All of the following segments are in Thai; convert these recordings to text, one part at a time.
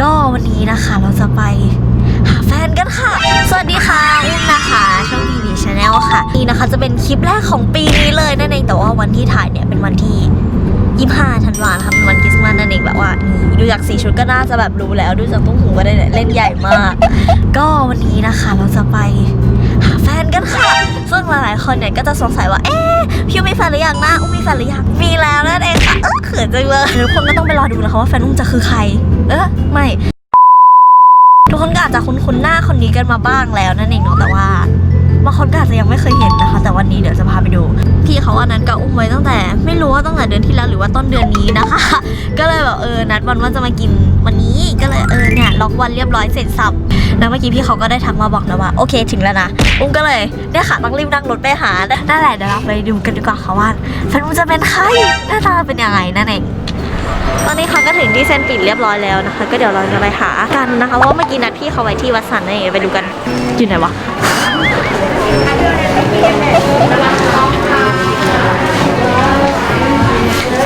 ก็วันนี้นะคะเราจะไปหาแฟนกันค่ะ สวัสดีค่ะอุ้มนะคะช่องทีวีชาแนลค่ะ นี่นะคะจะเป็นคลิปแรกของปีนี้เลยนั่นเองแต่ว่าวันที่ถ่ายเนี่ยเป็นวันที่25ธันวาคมเป็นวันคริสต์มาสนั่นเองแบบว่านี่ดูจากสีชุดก็น่าจะแบบรู้แล้วดูจากตุ้งหูก็ได้เล่นใหญ่มาก ก็วันนี้นะคะเราจะไปหาแฟน คนเนี่ยก็จะสงสัยว่า เอ๊ะพี่มีแฟนหรือยังนะอุ้มมีแฟนหรือยังมีแล้วนั่นเองค่ะเออเขินจังเลยทุกคนก็ต้องไปรอดูนะคะว่าแฟนอุ้มจะคือใคร เออไม่ ทุกคนก็อาจจะคุ้นๆหน้าคนนี้กันมาบ้างแล้วนั่นเองเนาะแต่ว่า บางคนก็อาจจะยังไม่เคยเห็นนะคะ แต่วันนี้เดี๋ยวจะพาไปดู พี่เขาว่านั้นก็อุ้มไว้ตั้งแต่ ไม่รู้ว่าตั้งแต่เดือนที่แล้วหรือว่าต้นเดือนนี้นะคะ ก็เลยแบบเออนัดวันว่าจะมากินวันนี้ก็เลยเออเนี่ยล็อกวันเรียบร้อยเสร็จสับแล้วเมื่อกี้พี่เขาก็ได้ทักมาบอกนะว่าโอเคถึงแล้วนะอุ้มก็เลยเนี่ยค่ะต้องรีบนั่งรถไปหานั่นแหละเดี๋ยวเราไปดูกันดีกว่าค่ะว่าแฟนอุ้มจะเป็นใครหน้าตาเป็นยังไงนั่นเองตอนนี้เขาก็ถึงที่เส้นปิดเรียบร้อยแล้วนะคะ ก็เดี๋ยวเราจะไปหากันนะคะว่าเมื่อกี้นัดพี่เขาไว้ที่วัดสันนั่ไปดูกันอยู่ไหนวะ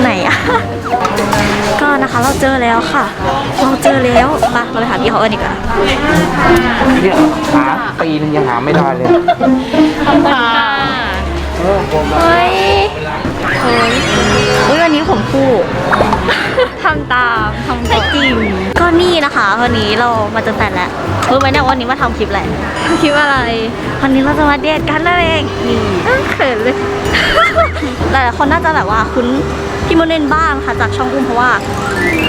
ไหนอะก็นะคะเราเจอแล้วค่ะ เราเจอแล้วมาเราไปหาพี่เขากันดีกว่าเนี่ยหาปีนึงยังหาไม่ได้เลยเวันนี้เรามาเจอแฟนแล้วรู้ไหมเนี่ยวันนี้มาทำคลิปแหละคิดว่าอะไร วันนี้เราจะมาเดทกันนั่นเองนี่เขินเลยหลายๆคนน่าจะแบบว่าคุ้นพี่โมเนนบ้างค่ะจากช่องอุ้มเพราะว่า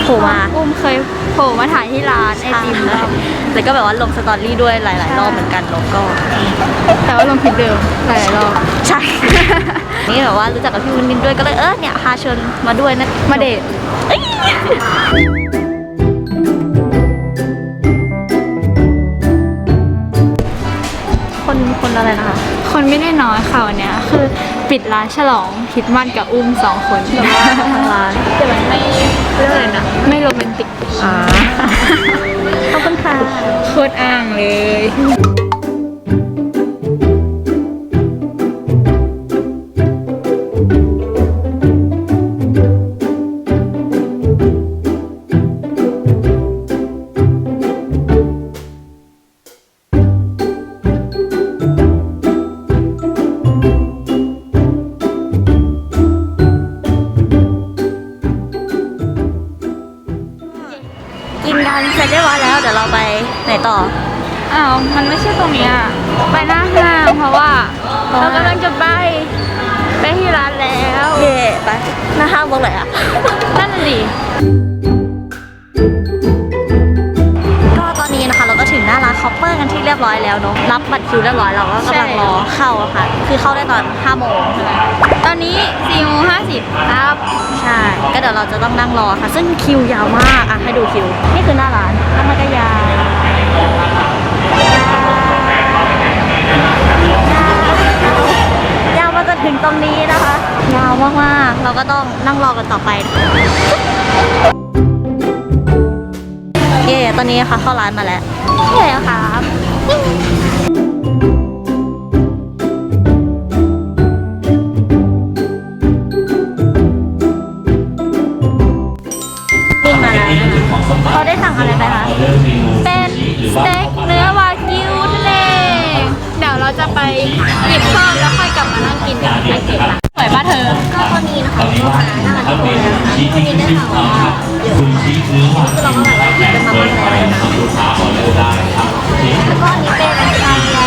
โผล่มาอุ้มเคยโผล่มาถ่ายที่ร้านไอติมแล้วแล้วก็แบบว่าลงสตอรี่ด้วยหลาย ๆ รอบเหมือนกันแล้วก็ แต่ว่าลงคลิปเดิมหลายๆรอบใช่นี่แบบว่ารู้จักกับพี่วุ้นนินด้วยก็เลยเออเนี่ยพาเชิญมาด้วยนะมาเดท อ้ยคนคนอะไรนะคะ คนไม่ได้น้อยค่ะวันเนี้ยคือปิดร้านฉลองคริดมันกับอุ้มสองคนทางร้านแต่มันไม่เรื่องอะไรนะไม่โรแมนติกอ่าขอบคุณค่ะโคตรอ้างเลย กินกันเสร็จเรียบร้อยแล้ว เดี๋ยวเราไปไหนต่อ อ้าว มันไม่ใช่ตรงเนี้ยไปหน้าห้างเพราะว่าเพราะเราว่ากำลังจะไป ไปที่ร้านแล้ว เย่ไปหน้าห้างตรงไหนอะนั่นน่ะดิ คอปเปอร์กันที่เรียบร้อยแล้วเนาะรับบัตรคิวเรียบร้อยเราก็กำลังรอเข้าอะค่ะ คือเข้าได้ตอน5โมงใช่ไหมตอนนี้4โมง50ครับ ใช่ ก็เดี๋ยวเราจะต้องนั่งรอค่ะ ซึ่งคิวยาวมากอะให้ดูคิว นี่คือหน้าร้านแล้วมันก็ยาวยาวมาจนถึงตรงนี้นะคะ ยาวมากๆ เราก็ต้องนั่งรอกันต่อไป เย่ตอนนี้ค่ะเข้าร้านมาแล้วใช่แล้วครับปิ้งมาแล้วนะคะเขาได้สั่งอะไรไปคะเป็นสเต็กเนื้อวากิวทะเลเดี๋ยวเราจะไปหยิบเพิ่มแล้วค่อยกลับมานั่งกินกันในเก็บ สวยป่ะเธอ ก็ตอนนี้นะคะก็หาหน้าร้านที่โรงแรมนะคะตอนนี้ได้ข่าวว่าเดี๋ยวคือเราก็แบบว่าคิดกันมาบ้างแล้วนะคะแล้วก็อันนี้เป็นชาเ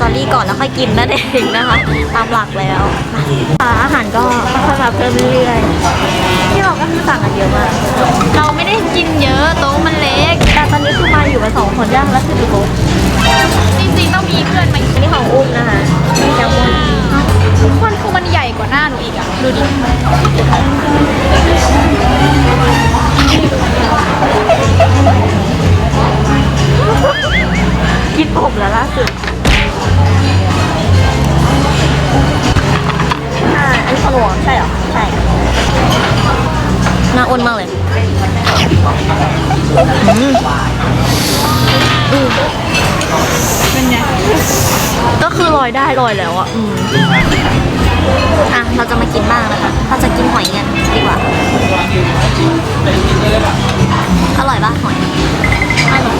ก็จะถ่ายสตอรี่ก่อนแล้วค่อยกินนั่นเองนะคะ ตามหลักแล้วอะอาหารก็ค่อยๆมาเพิ่มเรื่อยๆที่เราก็คือสั่งกันเยอะมากเราไม่ได้กินเยอะโต๊ะมันเล็ก แต่ตอนนี้คือมาอยู่กันสองคนย่างแล้วคือดูโต๊ะจริงๆต้องมีเพื่อนมาอีกอันนี้ของอุ้มนะคะแซลมอนทุกคนคือมันใหญ่กว่าหน้าหนูอีกอะดูดิ อลอยได้ลอยแล้วอะอืมอะ เราจะมากินบ้างนะคะ เราจะกินหอยกันดีกว่า อร่อยปะหอย อร่อย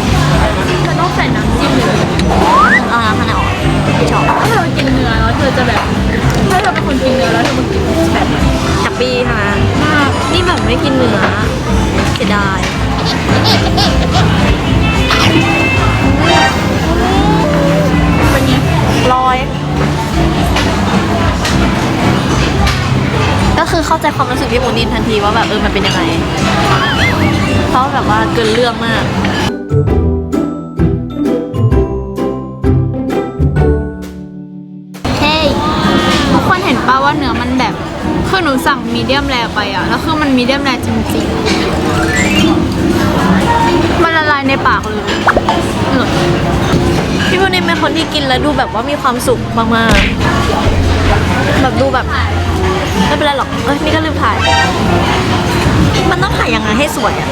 เธอต้องใส่น้ำจิ้มเลยเอาน้ำมันออกไม่ชอบ ถ้าเธอกินเนื้อแล้วเธอจะ นินทันทีว่าแบบเออมันเป็นยังไง เพราะแบบว่าเกินเรื่องมากเฮ้ยทุกคนเห็นป่าว่าเนื้อมันแบบคือหนูสั่งมีเดียมแรไปอะแล้วคือมันมีเดียมแรจริงๆ มันละลายในปากเลยเออพี่มูนินเป็นคนที่กินแล้วดูแบบว่ามีความสุขมากๆแบบดูแบบ ไม่เป็นไรหรอก เอ้ยนี่ก็ลืมถ่าย มันต้องถ่ายยังไงให้สวยอะ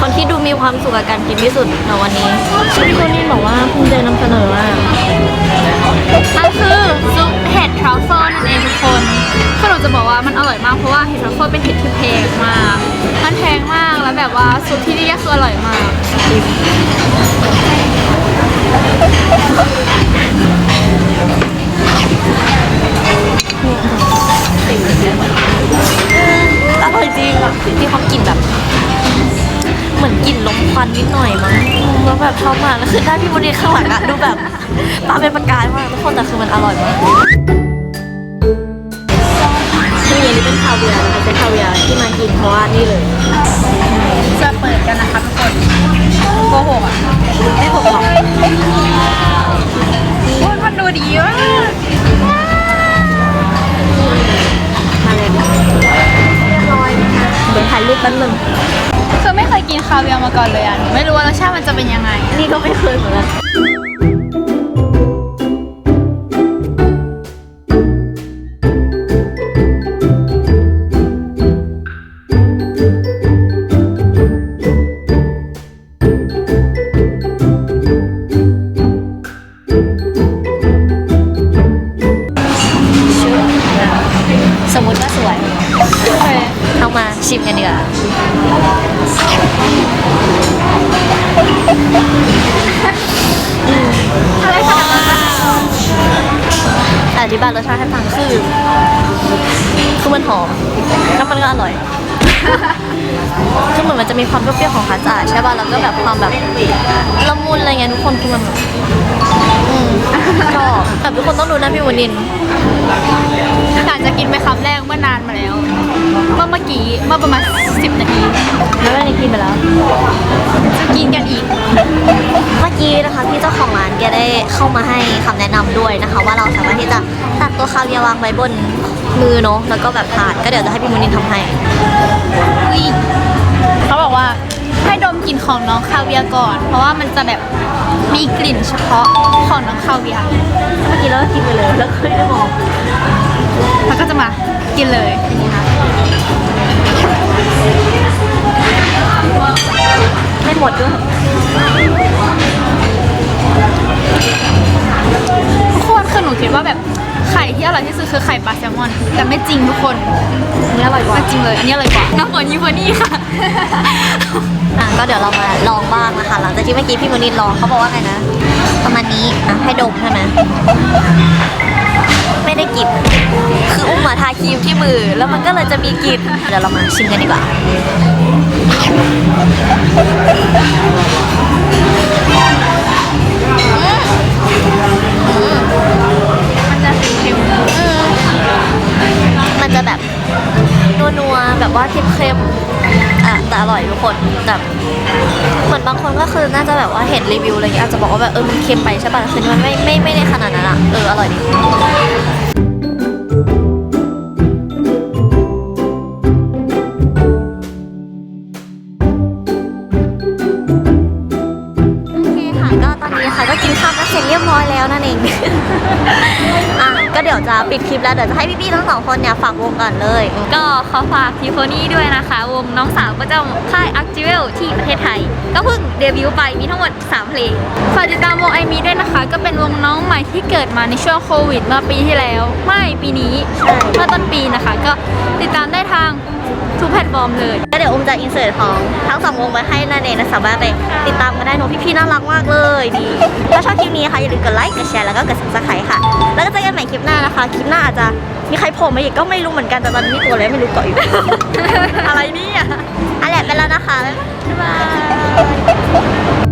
คนที่ดูมีความสุขกับการกินที่สุดในวันนี้พี่มูนินบอกว่าภูมิใจนำเสนอมากมันคือซุปเห็ดทรัฟเฟิลนั่นเองทุกคนคือหนูจะบอกว่ามันอร่อยมากเพราะว่าเห็ดทรัฟเฟิลเป็นเห็ดที่แพงมาก มันแพงมากแล้วแบบว่าซุปที่นี่ก็คืออร่อยมาก อร่อยจริงแบบมีความกลิ่นแบบ เหมือนกลิ่นลมควันนิดหน่อยมั้งแล้วแบบชอบมากแล้วคือหน้าพี่โมเดลข้างหลังอะดูแบบตาเป็นประกายมากทุกคนแต่คือมันอร่อยมากนี่อันนี้เป็นคาเวียร์นะคะเป็นคาเวียร์ที่มากินเพราะว่านี่เลยจะเปิดกันนะคะทุกคนโกหกอะไม่หกหรอก รูปแป๊บนึงคือไม่เคยกินคาเวียร์มาก่อนเลยอะหนูไม่รู้ว่ารสชาติมันจะเป็นยังไง นี่ก็ไม่เคยเหมือนกัน ชิมกันดีกว่าอะไรขนาดนั้นอธิบายรสชาติให้ฟังคือคือมันหอมแล้วมันก็อร่อย คือเหมือนมันจะมีความเปรี้ยวๆของคัสตาร์ดใช่ป่ะแล้วก็แบบความแบบละมุนอะไรเงี้ยทุกคนคือมันแบบอืมชอบแบบทุกคนต้องดูนะพี่วันนินหลังจากกินไปคำแรกเมื่อนานมาแล้ว เมื่อเมื่อกี้เมื่อประมาณ10นาทีแล้ววันนี้กินไปแล้ว จะกินกันอีก เมื่อกี้นะคะพี่เจ้าของร้านแกได้เข้ามาให้คำแนะนำด้วยนะคะ ว่าเราสามารถที่จะตักตัวคาเวียร์วางไว้บน มือเนาะแล้วก็แบบทานก็เดี๋ยวจะให้พี่มุนินทำให้อุ๊ยเขาบอกว่าให้ดมกลิ่นของน้องคาเวียร์ก่อน เพราะว่ามันจะแบบมีกลิ่นเฉพาะของน้องคาเวียร์เมื่อกี้เราก็กินไปเลยแล้วเคยได้มองแล้วก็จะมากินเลยไม่ห คนอันนี้อร่อยกว่าไม่จริงเลย อันนี้อร่อยกว่าน้ำกว่ายี่ห้อนี้ค่ะ อะก็เดี๋ยวเรามาลองบ้างนะคะหลังจากที่เมื่อกี้พี่มุนินลองเขาบอกว่าไงนะ ประมาณนี้อะให้ดมใช่ไหมไม่ได้กลิ่นคืออุ้มมาทาครีมที่มือ แล้วมันก็เลยจะมีกลิ่นเดี๋ยวเรามาชิมกันดีกว่ามันจะเค็มอื วๆแบบว่าเค็มๆอะแต่อร่อยทุกคนแบบเหมือนบางคนก็คือน่าจะแบบว่าเห็นรีวิวอะไรเงี้ยอาจจะบอกว่าแบบเออมันเค็มไปใช่ป่ะแต่คือมันไม่ไม่ไม่ได้ขนาดนั้นอะเอออร่อยดี ค่ะ ก็กินข้าวกันเสร็จเรียบร้อยแล้วนั่นเอง อะก็เดี๋ยวจะปิดคลิปแล้วเดี๋ยวจะให้พี่ๆทั้งสองคนเนี่ยฝากวงก่อนเลยก็ขอฝากทีโฟนี่ด้วยนะคะ วงน้องสาวประจำค่ายอักจิเวลที่ประเทศไทย ก็เพิ่งเดบิวต์ไปมีทั้งหมด 3 เพลงฝากติดตามวงไอมีด้วยนะคะ ก็เป็นวงน้องใหม่ที่เกิดมาในช่วงโควิดเมื่อปีที่แล้ว ไม่ปีนี้ใช่เมื่อต้นปีนะคะ ก็ติดตามได้ทาง ทุกแพลตฟอร์มเลย ก็เดี๋ยวอุ้มจะอินเสิร์ตของทั้งสองวงไว้ให้นั่นเองนะสามารถไปติดตามกันได้เนอะพี่ๆน่ารักมากเลยดีถ้าชอบคลิปนี้ค่ะอย่าลืมกดไลค์กดแชร์แล้วก็กด subscribe ค่ะ แล้วก็เจอกันใหม่คลิปหน้านะคะ คลิปหน้าอาจจะมีใครโผล่มาอีกก็ไม่รู้เหมือนกันแต่ตอนนี้มีตัวอะไรไม่รู้เกาะอยู่ อะไรเนี่ยอะไรไปแล้วนะคะบ๊ายบาย